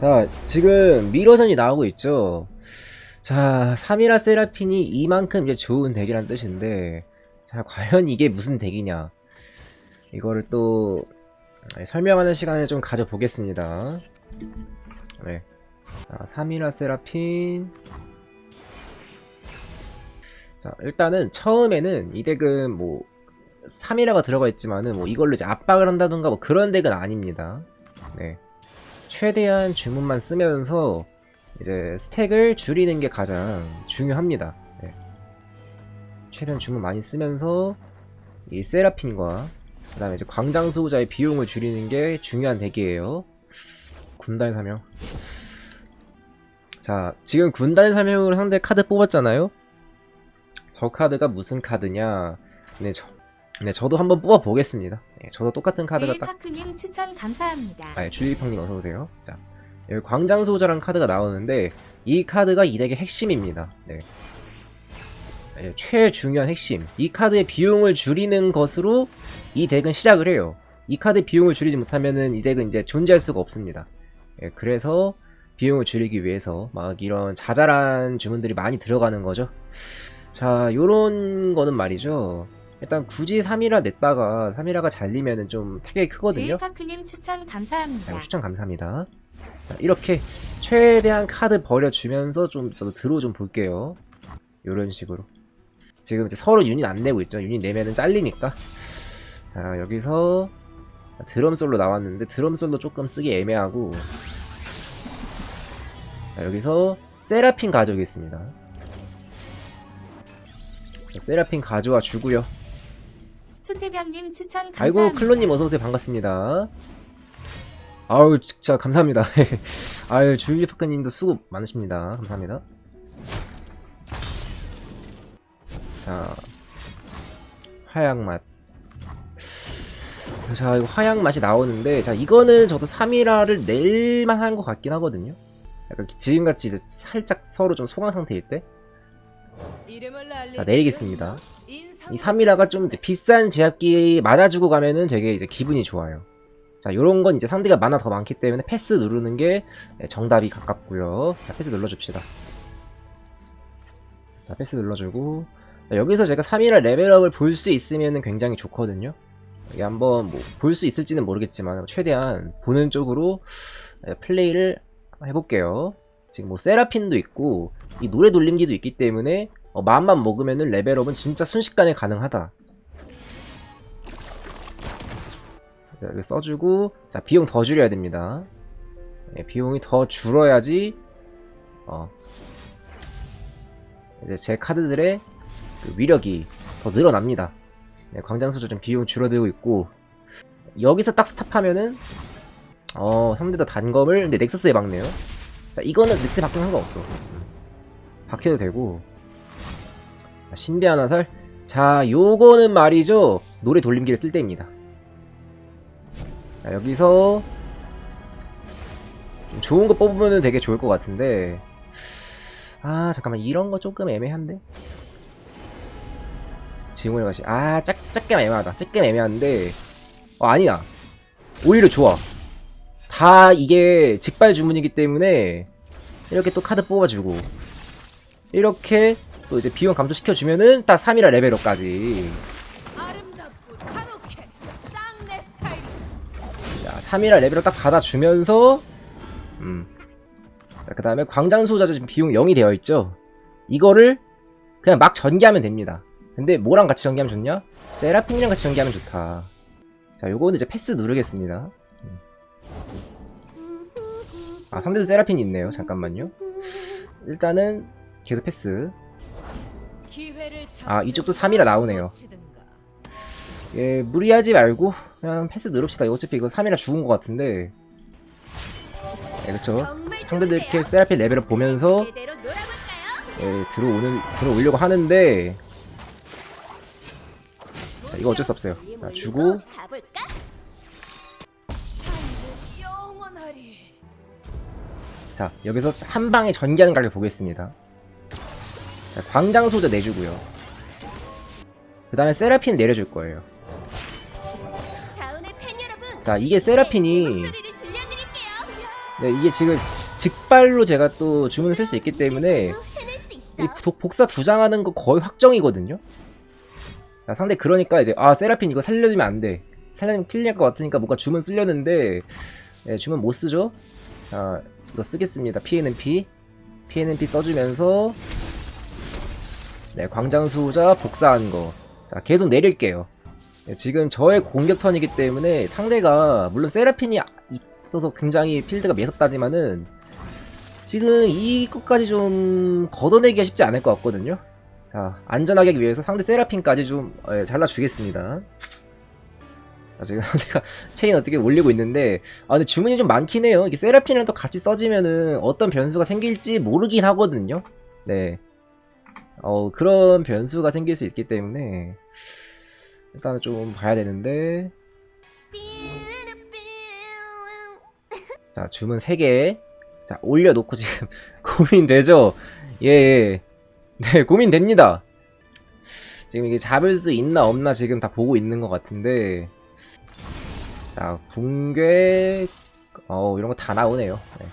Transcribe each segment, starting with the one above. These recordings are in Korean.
자, 지금 미러전이 나오고 있죠. 자, 3이라 세라핀이 이만큼 이제 좋은 덱이란 뜻인데, 자, 과연 이게 무슨 덱이냐. 이거를 또, 네, 설명하는 시간을 좀 가져보겠습니다. 네. 자, 3이라 세라핀. 자, 일단은 처음에는 이 덱은 뭐, 3이라가 들어가 있지만은 뭐 이걸로 이제 압박을 한다던가 뭐 그런 덱은 아닙니다. 네. 최대한 주문만 쓰면서 이제 스택을 줄이는 게 가장 중요합니다. 네. 최대한 주문 많이 쓰면서 이 세라핀과 그 다음에 이제 광장 수호자의 비용을 줄이는 게 중요한 덱이에요. 군단 사명. 자, 지금 군단 사명으로 상대 카드 뽑았잖아요. 저 카드가 무슨 카드냐? 네, 저, 네, 저도 한번 뽑아 보겠습니다. 네, 저도 똑같은 카드가 딱 제이파크님 추천 감사합니다. 아, 주일팡님 어서 오세요. 자, 여기 광장소자라는 카드가 나오는데, 이 카드가 이 덱의 핵심입니다. 네. 네, 최중요한 핵심. 이 카드의 비용을 줄이는 것으로 이 덱은 시작을 해요. 이 카드의 비용을 줄이지 못하면은 이 덱은 이제 존재할 수가 없습니다. 예, 그래서 비용을 줄이기 위해서 막 이런 자잘한 주문들이 많이 들어가는 거죠. 자, 요런 거는 말이죠. 일단 굳이 3이라 냈다가 3이라가 잘리면은 좀 타격이 크거든요. 제이파크님 추천 감사합니다. 아이고, 추천 감사합니다. 자, 이렇게 최대한 카드 버려주면서 좀 저도 들어 좀 볼게요. 요런 식으로. 지금 이제 서로 유닛 안 내고 있죠. 유닛 내면은 잘리니까. 자, 여기서 드럼 솔로 나왔는데 드럼 솔로 조금 쓰기 애매하고. 자, 여기서 세라핀 가져오겠습니다. 자, 세라핀 가져와 주고요. 초태병님 추천 감사합니다. 아이고 클로님 어서오세요. 반갑습니다. 아우 진짜 감사합니다. 아유 주일리 파크님도 수고 많으십니다. 감사합니다. 자 화양맛. 자 이거 화양맛이 나오는데 자 이거는 저도 3이라를 낼만 한 것 같긴 하거든요. 약간 지금같이 이제 살짝 서로 좀 소강 상태일 때. 자, 내리겠습니다. 이 3이라가 좀 비싼 제압기 맞아주고 가면은 되게 이제 기분이 좋아요. 자, 요런 건 이제 상대가 만화 더 많기 때문에 패스 누르는 게 네, 정답이 가깝고요. 자, 패스 눌러줍시다. 자, 패스 눌러주고 자, 여기서 제가 3이라 레벨업을 볼 수 있으면은 굉장히 좋거든요. 이게 한번 뭐 볼 수 있을지는 모르겠지만 최대한 보는 쪽으로 네, 플레이를 해볼게요. 지금 뭐 세라핀도 있고 이 노래 돌림기도 있기 때문에 어, 마음만 먹으면은 레벨업은 진짜 순식간에 가능하다. 자, 여기 써주고 자 비용 더 줄여야 됩니다. 예, 비용이 더 줄어야지 어 이제 제 카드들의 그 위력이 더 늘어납니다. 네, 광장소저 좀 비용 줄어들고 있고 여기서 딱 스탑하면은 어 상대도 단검을 근데 넥서스에 박네요. 자, 이거는 넥스에 박히면 상관없어. 박혀도 되고 자, 신비한 화살? 자 요거는 말이죠. 노래 돌림기를 쓸 때입니다. 자 여기서 좀 좋은 거 뽑으면 되게 좋을 것 같은데. 아 잠깐만. 이런 거 조금 애매한데? 지금의 것이 아 짝, 짝겜 애매하다. 짝겜 애매한데. 어 아니야. 오히려 좋아. 다 이게 직발 주문이기 때문에 이렇게 또 카드 뽑아주고. 이렇게 또 이제 비용 감소시켜주면은 딱 3이라 레벨업까지. 자 3이라 레벨업 딱 받아주면서 음그 다음에 광장소자도 지금 비용 0이 되어있죠? 이거를 그냥 막 전개하면 됩니다. 근데 뭐랑 같이 전개하면 좋냐? 세라핀이랑 같이 전개하면 좋다. 자 요거는 이제 패스 누르겠습니다. 음. 아 상대도 세라핀이 있네요. 잠깐만요. 일단은 계속 패스 아, 이쪽도 3이라 나오네요. 예, 무리하지 말고 그냥 패스 누릅시다. 어차피 이거 3이라 죽은 것 같은데. 예, 그쵸. 상대들 이렇게 세라핀 레벨을 보면서? 예, 들어오는 들어오려고 하는데 자, 이거 어쩔 수 없어요. 자, 주고 자, 여기서 한 방에 전개하는 각을 보겠습니다. 자, 광장 소자 내주고요. 그 다음에 세라핀 내려줄 거예요. 자, 이게 세라핀이. 네, 이게 지금 직- 직발로 제가 또 주문을 쓸 수 있기 때문에 이 독- 복사 두 장 하는 거 거의 확정이거든요. 자, 상대 그러니까 이제 아 세라핀 이거 살려주면 안 돼. 살려주면 킬릴 것 같으니까 뭔가 주문 쓰려는데 네, 주문 못 쓰죠. 자 이거 쓰겠습니다. 피해는 피 써주면서 네 광장수자 복사한 거. 자 계속 내릴게요. 네, 지금 저의 공격 턴이기 때문에 상대가 물론 세라핀이 있어서 굉장히 필드가 매섭다지만은 지금 이것까지 좀 걷어내기가 쉽지 않을 것 같거든요. 자, 안전하게 하기 위해서 상대 세라핀까지 좀 예, 잘라주겠습니다. 자, 지금 상대가 체인 어떻게 올리고 있는데, 아, 근데 주문이 좀 많긴 해요. 이게 세라핀이랑 또 같이 써지면은 어떤 변수가 생길지 모르긴 하거든요. 네. 어, 그런 변수가 생길 수 있기 때문에, 일단은 좀 봐야 되는데, 자, 주문 3개. 자, 올려놓고 지금 고민되죠? 예, 예. 네, 고민됩니다. 지금 이게 잡을 수 있나 없나 지금 다 보고 있는 것 같은데. 자, 붕괴, 어, 이런 거 다 나오네요. 네.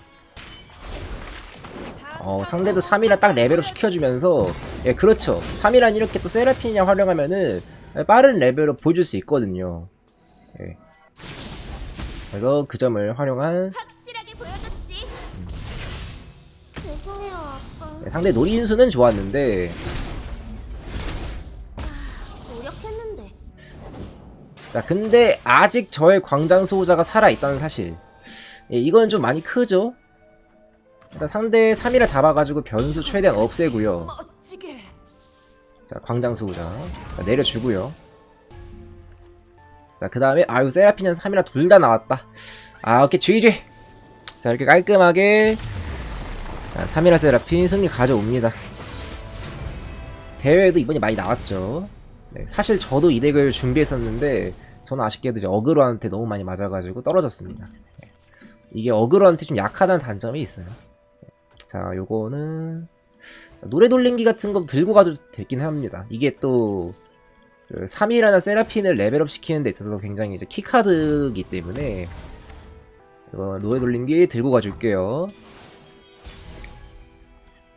어, 상대도 3이라 딱 레벨업 시켜주면서, 예, 그렇죠. 3이란 이렇게 또 세라핀이냐 활용하면은, 빠른 레벨업 보여줄 수 있거든요. 예. 그래서 그 점을 활용한 확실하게 보여줬지. 죄송해요, 아빠. 네, 상대 노린수는 좋았는데 노력했는데. 자 근데 아직 저의 광장 수호자가 살아있다는 사실 예, 이건 좀 많이 크죠 일단 상대 3이라 잡아가지고 변수 최대한 없애고요. 자 광장 수호자 자, 내려주고요 자그 다음에 아유 세라핀은 3이라 둘다 나왔다 아 오케이 GG 자 이렇게 깔끔하게 자 3이라 세라핀 승리 가져옵니다 대회에도 이번이 많이 나왔죠 네, 사실 저도 이 덱을 준비했었는데 저는 아쉽게도 이제 어그로한테 너무 많이 맞아가지고 떨어졌습니다. 네. 이게 어그로한테 좀 약하다는 단점이 있어요. 네. 자, 요거는 자, 노래 돌림기 같은 거 들고 가도 되긴 합니다. 이게 또 3이라나 세라핀을 레벨업 시키는 데 있어서 굉장히 이제 키카드이기 때문에 이거 노래 돌림기 들고 가줄게요.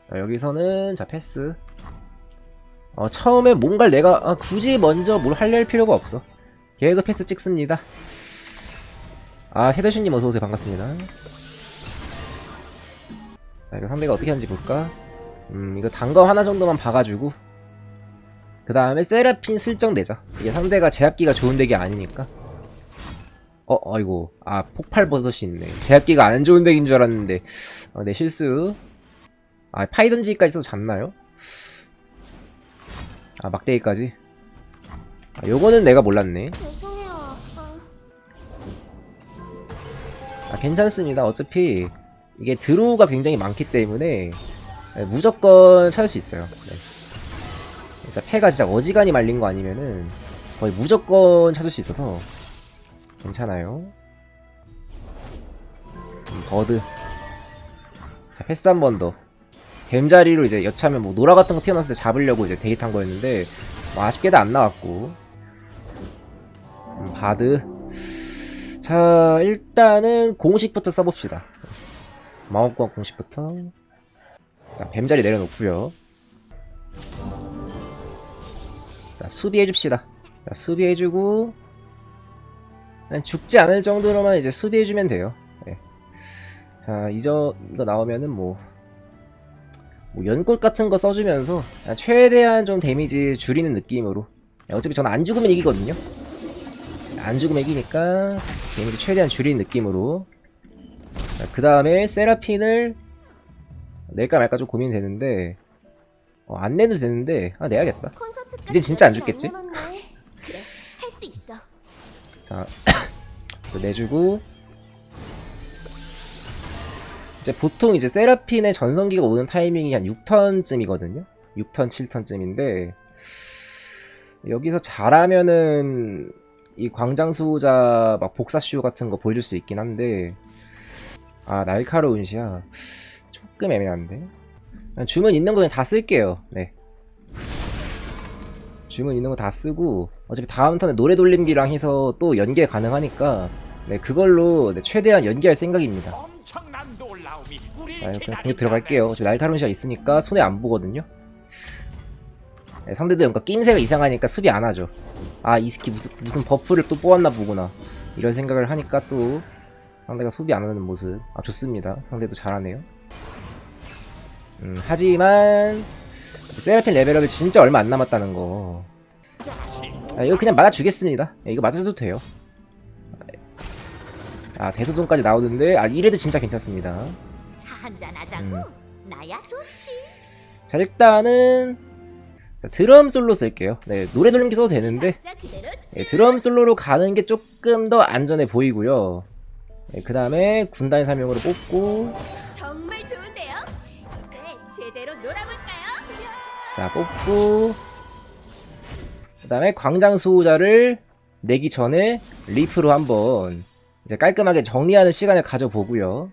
자, 여기서는 자 패스 어, 처음에 뭔가를 내가 아, 굳이 먼저 뭘 하려 필요가 없어. 계속 패스 찍습니다. 아, 세대슈님 어서오세요. 반갑습니다. 자, 이거 상대가 어떻게 하는지 볼까? 음, 이거 단거 하나 정도만 봐가지고. 그 다음에 세라핀 슬쩍 내자. 이게 상대가 제압기가 좋은 덱이 아니니까. 어, 아이고. 아, 폭발 버섯이 있네. 제압기가 안 좋은 덱인 줄 알았는데. 어, 내 실수. 아, 파이던지까지 써도 잡나요? 아 막대기까지 아, 요거는 내가 몰랐네. 아 괜찮습니다 어차피 이게 드로우가 굉장히 많기 때문에 네, 무조건 찾을 수 있어요. 네. 진짜 패가 진짜 어지간히 말린 거 아니면은 거의 무조건 찾을 수 있어서 괜찮아요. 음, 버드. 자 패스 한 번 더. 뱀자리로 이제 여차하면 뭐 노라 같은 거 튀어나왔을 때 잡으려고 이제 데이트한 거였는데 뭐 아쉽게도 안 나왔고. 음, 바드. 자 일단은 공식부터 써봅시다 마법관 공식부터 자 뱀자리 내려놓고요. 자 수비해줍시다. 자 수비해주고 죽지 않을 정도로만 이제 수비해주면 돼요. 네. 자 이저 이거 나오면은 뭐 뭐 연골 같은 거 써주면서 최대한 좀 데미지 줄이는 느낌으로. 어차피 저는 안 죽으면 이기거든요. 안 죽으면 이기니까 데미지 최대한 줄이는 느낌으로 그 다음에 세라핀을 낼까 말까 좀 고민이 되는데 어, 안 내도 되는데 아 내야겠다 이젠 진짜 안 죽겠지? 자 내주고 이제 보통 이제 세라핀의 전성기가 오는 타이밍이 한 6턴쯤이거든요. 6턴, 7턴쯤인데 여기서 잘하면은 이 광장수호자 막 복사쇼 같은 거 보여줄 수 있긴 한데 아 날카로운 시야 조금 애매한데 그냥 주문 있는 거 그냥 다 쓸게요. 네. 주문 있는 거 다 쓰고 어차피 다음 턴에 노래 돌림기랑 해서 또 연계 가능하니까 네 그걸로 네, 최대한 연계할 생각입니다. 자, 그냥 공격 들어갈게요. 저 날타론시가 있으니까 손에 안 보거든요. 네, 상대도 뭔가 낌새가 이상하니까 수비 안 하죠. 아, 이 스키 무슨, 무슨 버프를 또 뽑았나 보구나. 이런 생각을 하니까 또 상대가 소비 안 하는 모습. 아, 좋습니다. 상대도 잘하네요. 음, 하지만, 세라핀 레벨업이 진짜 얼마 안 남았다는 거. 아, 이거 그냥 맞아주겠습니다. 예, 이거 맞아도 돼요. 아, 대소동까지 나오는데, 아, 이래도 진짜 괜찮습니다. 음. 자, 일단은, 자, 드럼 솔로 쓸게요. 네, 노래 돌림 기 써도 되는데, 네, 드럼 솔로로 가는 게 조금 더 안전해 보이고요. 네, 그 다음에 군단 사명으로 뽑고, 정말 좋은데요. 이제 제대로 놀아볼까요? 자, 뽑고, 그 다음에 광장 수호자를 내기 전에 리프로 한번 이제 깔끔하게 정리하는 시간을 가져보고요.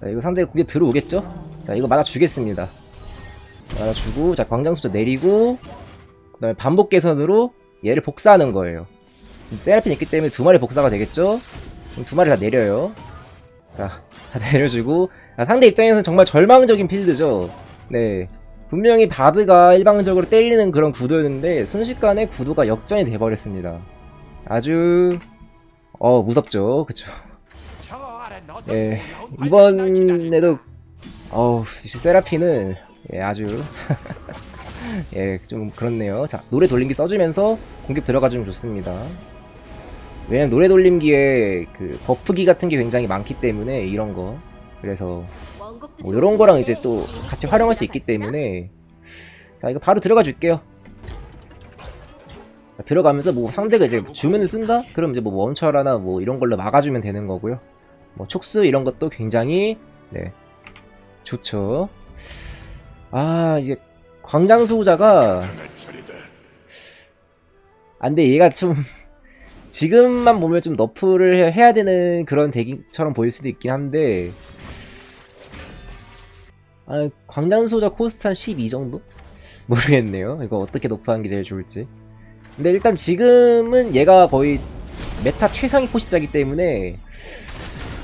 자, 이거 상대 공격 들어오겠죠? 자, 이거 맞아주겠습니다. 맞아주고, 자, 광장 수호자 내리고, 그 다음에 반복 개선으로 얘를 복사하는 거예요. 세라핀 있기 때문에 두 마리 복사가 되겠죠? 그럼 두 마리 다 내려요. 자, 다 내려주고, 아, 상대 입장에서는 정말 절망적인 필드죠. 네. 분명히 바드가 일방적으로 때리는 그런 구도였는데 순식간에 구도가 역전이 돼버렸습니다. 아주 어 무섭죠, 그쵸? 예 이번에도 어우 세라피는 예 아주 예 좀 그렇네요. 자 노래 돌림기 써주면서 공격 들어가주면 좋습니다. 왜냐면 노래 돌림기에 그 버프기 같은 게 굉장히 많기 때문에 이런 거. 그래서 뭐 이런 거랑 이제 또 같이 활용할 수 있기 때문에. 자 이거 바로 들어가 줄게요. 자, 들어가면서 뭐 상대가 이제 주문을 쓴다? 그럼 이제 뭐 원철하나 뭐 이런 걸로 막아주면 되는 거고요. 뭐 촉수 이런 것도 굉장히 네 좋죠. 아 이제 광장수호자가 안돼. 얘가 좀 지금만 보면 좀 너프를 해- 해야 되는 그런 대기처럼 보일 수도 있긴 한데 아, 광단소자 코스트 한 12 정도? 모르겠네요. 이거 어떻게 너프하는 게 제일 좋을지. 근데 일단 지금은 얘가 거의 메타 최상위 포시자기 때문에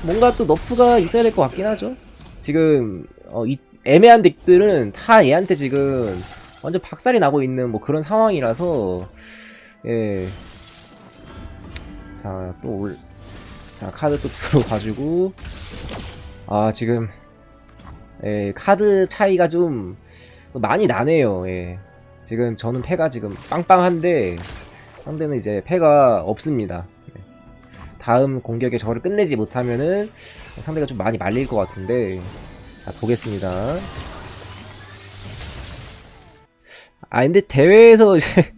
뭔가 또 너프가 있어야 될 것 같긴 하죠. 지금 어, 이 애매한 덱들은 다 얘한테 지금 완전 박살이 나고 있는 뭐 그런 상황이라서 예. 자, 또 올. 자, 카드 또 들어가지고 아, 지금 예, 카드 차이가 좀 많이 나네요. 예. 지금 저는 패가 지금 빵빵한데 상대는 이제 패가 없습니다. 예. 다음 공격에 저를 끝내지 못하면은 상대가 좀 많이 말릴 것 같은데 자 보겠습니다. 아 근데 대회에서 이제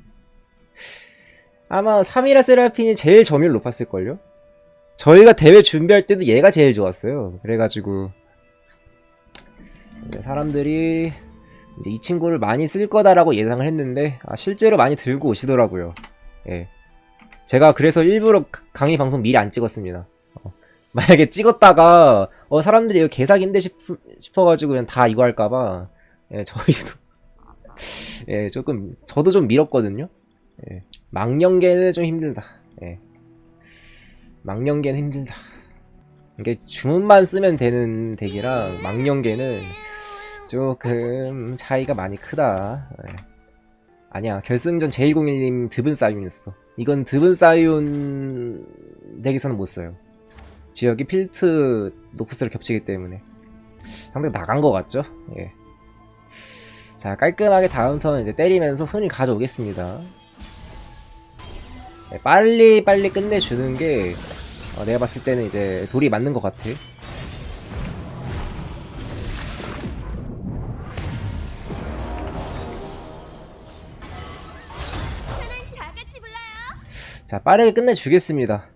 아마 3이라 세라핀이 제일 점유율 높았을걸요? 저희가 대회 준비할 때도 얘가 제일 좋았어요. 그래가지고 사람들이 이제 이 친구를 많이 쓸 거다라고 예상을 했는데 아, 실제로 많이 들고 오시더라고요. 예. 제가 그래서 일부러 가- 강의 방송 미리 안 찍었습니다. 어, 만약에 찍었다가 어, 사람들이 이거 개사기인데 싶, 싶어가지고 그냥 다 이거 할까봐 예, 저희도 예, 조금 저도 좀 미뤘거든요. 예. 망령계는 좀 힘들다. 예. 망령계는 힘들다. 이게 주문만 쓰면 되는 덱이랑 망령계는 조금 차이가 많이 크다. 예. 아니야 결승전 제101님 드분 사이온이었어. 이건 드분 사이온 덱에서는 못 써요. 지역이 필트 노크스를 겹치기 때문에 상대가 나간 것 같죠? 예. 자 깔끔하게 다음 턴 이제 때리면서 손이 가져오겠습니다. 네, 빨리 빨리 끝내주는 게 어, 내가 봤을 때는 이제 돌이 맞는 것 같아. 자, 빠르게 끝내주겠습니다.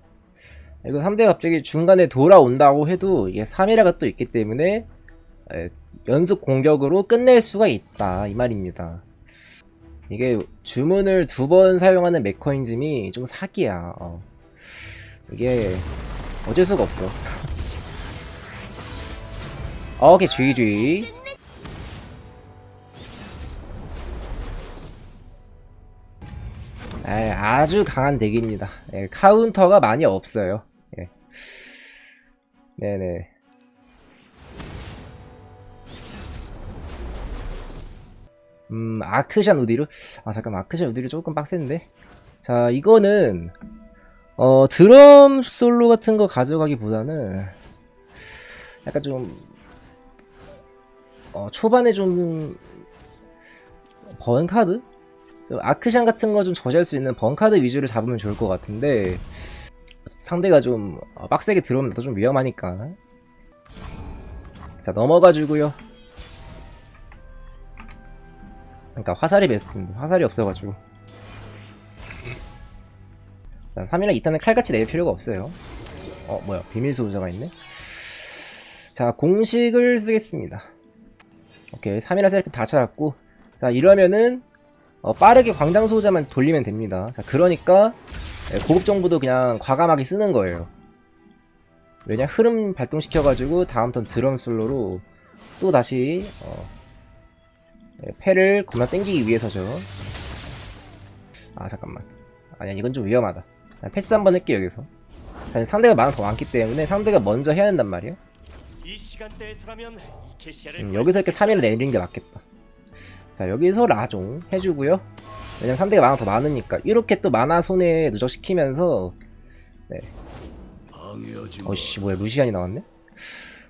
이거 상대가 갑자기 중간에 돌아온다고 해도 이게 3이라가 또 있기 때문에 에, 연속 공격으로 끝낼 수가 있다. 이 말입니다. 이게 주문을 두 번 사용하는 메커니즘이 좀 사기야. 어. 이게 어쩔 수가 없어. 오케이, GG. 에, 아주 강한 덱입니다. 예, 카운터가 많이 없어요. 예. 네네. 음, 아크샨 우디르? 아, 잠깐, 아크샨 우디르 조금 빡센데? 자, 이거는, 어, 드럼 솔로 같은 거 가져가기보다는, 약간 좀, 어, 초반에 좀, 번 카드? 좀 아크샨 같은 거 좀 저지할 수 있는 번 카드 위주를 잡으면 좋을 것 같은데, 상대가 좀 어, 빡세게 들어오면 나도 좀 위험하니까. 자, 넘어가지고요. 그러니까 화살이 베스트인데 화살이 없어가지고. 자, 3이랑 2탄은 칼같이 낼 필요가 없어요. 어, 뭐야. 비밀 소유자가 있네. 자, 공식을 쓰겠습니다. 오케이. 3이랑 세라핌 다 찾았고. 자, 이러면은, 어, 빠르게 광장 소유자만 돌리면 됩니다. 자, 그러니까, 네, 고급 정보도 그냥 과감하게 쓰는 거예요. 왜냐 흐름 발동시켜가지고 다음 턴 드럼 솔로로 또 다시 어, 네, 패를 겁나 땡기기 위해서죠. 아 잠깐만. 아니야 이건 좀 위험하다. 그냥 패스 한번 할게 여기서. 사실 상대가 많아 더 많기 때문에 상대가 먼저 해야 된단 말이야. 음, 여기서 이렇게 3일을 내리는 게 맞겠다. 자, 여기서 라종 해주고요. 왜냐면 상대가 만화 더 많으니까. 이렇게 또 만화 손에 누적시키면서, 네. 어씨, 뭐야, 루시안이 나왔네?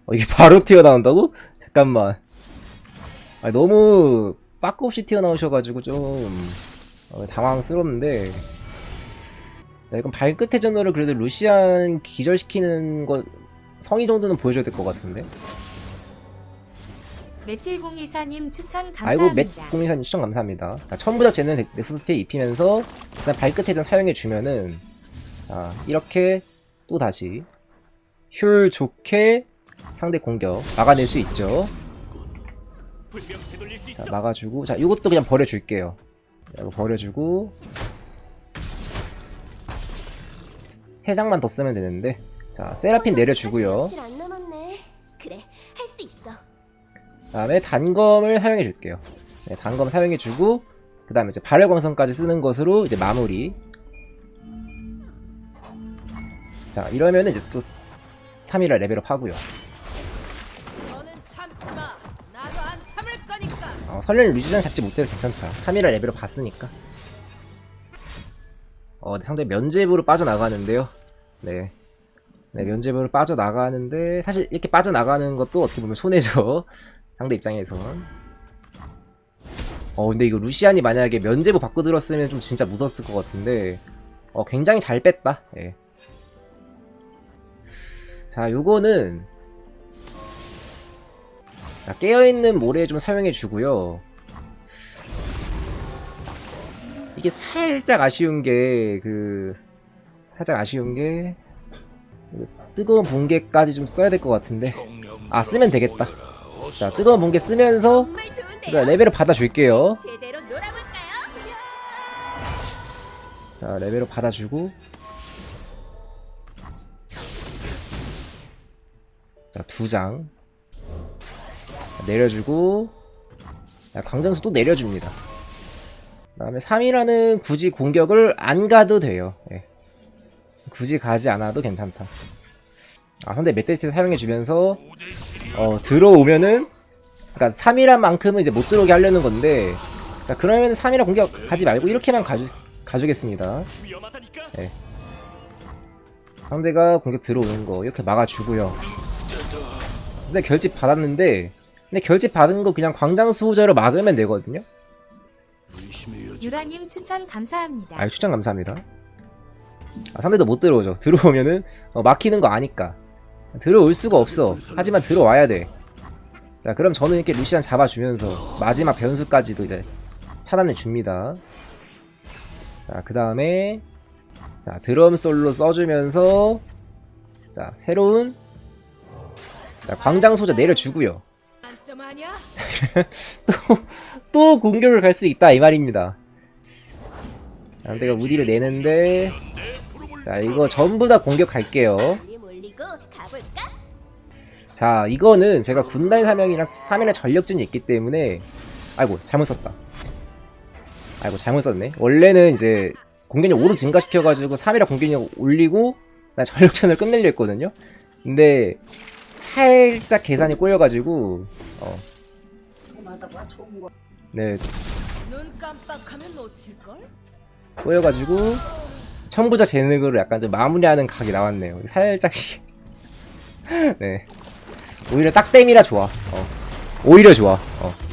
어, 이게 바로 튀어나온다고? 잠깐만. 아, 너무 빠꾸 없이 튀어나오셔가지고 좀, 어, 당황스럽는데. 자, 이건 발끝 회전으로 그래도 루시안 기절시키는 거, 성의 정도는 보여줘야 될 것 같은데. 메틸공이사님 추천 아이고 감사합니다. 맷 공인사님 추천 감사합니다. 자, 처음부터 쟤는 넥- 넥서스 피해 입히면서 그냥 발끝에 좀 사용해 주면은 자, 이렇게 또 다시 효율 좋게 상대 공격 막아낼 수 있죠. 자, 막아주고 자, 이것도 그냥 버려줄게요. 자, 이거 버려주고 세 장만 더 쓰면 되는데 자, 세라핀 내려주고요. 있어. 다음에 단검을 사용해 줄게요. 네, 단검 사용해 주고 그 다음에 이제 발열 광선까지 쓰는 것으로 이제 마무리. 자 이러면은 이제 또 3이라 레벨업 하고요. 어, 설레는 루지전 잡지 못해도 괜찮다. 3이라 레벨업 봤으니까. 어, 네, 상대 면제부로 빠져나가는데요. 네. 네, 면제부로 빠져나가는데, 사실 이렇게 빠져나가는 것도 어떻게 보면 손해죠. 상대 입장에선. 어, 근데 이거 루시안이 만약에 면제부 바꿔 들었으면 좀 진짜 무서웠을 것 같은데, 어, 굉장히 잘 뺐다. 예. 자, 요거는, 자, 깨어있는 모래 좀 사용해 주고요. 이게 살짝 아쉬운 게, 그, 살짝 아쉬운 게, 그 뜨거운 붕괴까지 좀 써야 될 것 같은데. 아, 쓰면 되겠다. 자, 뜨거운 붕괴 쓰면서. 그러니까 레벨을 받아줄게요. 자, 레벨을 받아주고. 자, 두 장. 내려주고. 자, 광전수 또 내려줍니다. 그 다음에 3이라는 굳이 공격을 안 가도 돼요. 예. 굳이 가지 않아도 괜찮다. 아, 근데 멧돼지 사용해주면서, 어, 들어오면은, 그니까 3이란 만큼은 이제 못 들어오게 하려는 건데, 자, 그러면 3이라 공격 가지 말고 이렇게만 가주, 가주겠습니다. 위험하다니까. 상대가 공격 들어오는 거 이렇게 막아주고요. 근데 결집 받았는데, 근데 결집 받은 거 그냥 광장 수호자로 막으면 되거든요. 유라님 추천 감사합니다. 아, 추천 감사합니다. 아, 상대도 못 들어오죠. 들어오면은 어, 막히는 거 아니까. 들어올 수가 없어. 하지만 들어와야 돼. 자, 그럼 저는 이렇게 루시안 잡아주면서 마지막 변수까지도 이제 차단해 줍니다. 자, 그 다음에 자, 드럼 솔로 써주면서 자, 새로운 자, 광장 소자 내려주고요. 또 공격을 갈 수 있다 이 말입니다. 상대가 우디를 내는데 자 이거 전부 다 공격할게요. 자 이거는 제가 군단 사명이랑 3일의 전력전이 있기 때문에 아이고 잘못 썼다. 아이고 잘못 썼네. 원래는 이제 공격력 5로 증가시켜가지고 3일의 공격력 올리고 나 전력전을 끝내려 했거든요. 근데 살짝 계산이 꼬여가지고 어. 네 눈 깜빡하면 놓칠걸? 꼬여가지고 천부자 제능으로 약간 좀 마무리하는 각이 나왔네요. 살짝 네 오히려 딱땜이라 좋아. 어. 오히려 좋아. 어.